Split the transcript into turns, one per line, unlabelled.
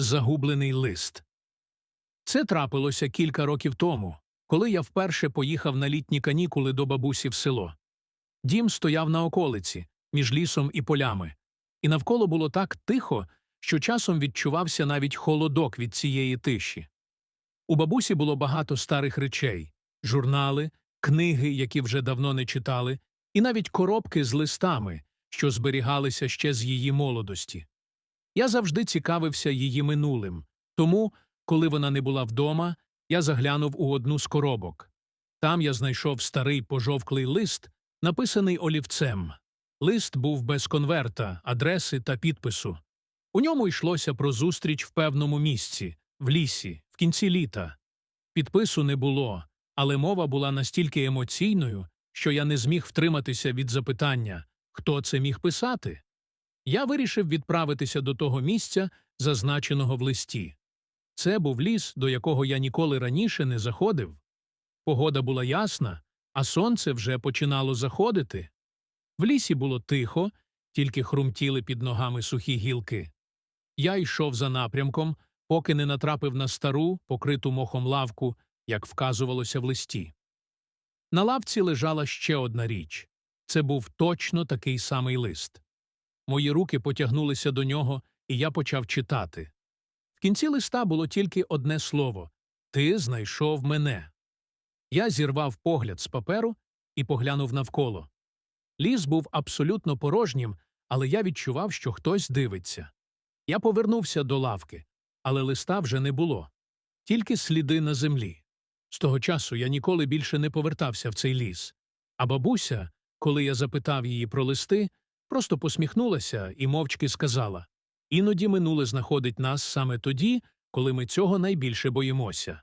Загублений лист. Це трапилося кілька років тому, коли я вперше поїхав на літні канікули до бабусі в село. Дім стояв на околиці, між лісом і полями, і навколо було так тихо, що часом відчувався навіть холодок від цієї тиші. У бабусі було багато старих речей журнали, книги, які вже давно не читали, і навіть коробки з листами, що зберігалися ще з її молодості. Я завжди цікавився її минулим, тому, коли вона не була вдома, я заглянув у одну з коробок. Там я знайшов старий пожовклий лист, написаний олівцем. Лист був без конверта, адреси та підпису. У ньому йшлося про зустріч в певному місці, в лісі, в кінці літа. Підпису не було, але мова була настільки емоційною, що я не зміг втриматися від запитання, хто це міг писати. Я вирішив відправитися до того місця, зазначеного в листі. Це був ліс, до якого я ніколи раніше не заходив. Погода була ясна, а сонце вже починало заходити. В лісі було тихо, тільки хрумтіли під ногами сухі гілки. Я йшов за напрямком, поки не натрапив на стару, покриту мохом лавку, як вказувалося в листі. На лавці лежала ще одна річ це був точно такий самий лист. Мої руки потягнулися до нього, і я почав читати. В кінці листа було тільки одне слово Ти знайшов мене. Я зірвав погляд з паперу і поглянув навколо. Ліс був абсолютно порожнім, але я відчував, що хтось дивиться. Я повернувся до лавки, але листа вже не було, тільки сліди на землі. З того часу я ніколи більше не повертався в цей ліс. А бабуся, коли я запитав її про листи, просто посміхнулася і мовчки сказала Іноді минуле знаходить нас саме тоді, коли ми цього найбільше боїмося.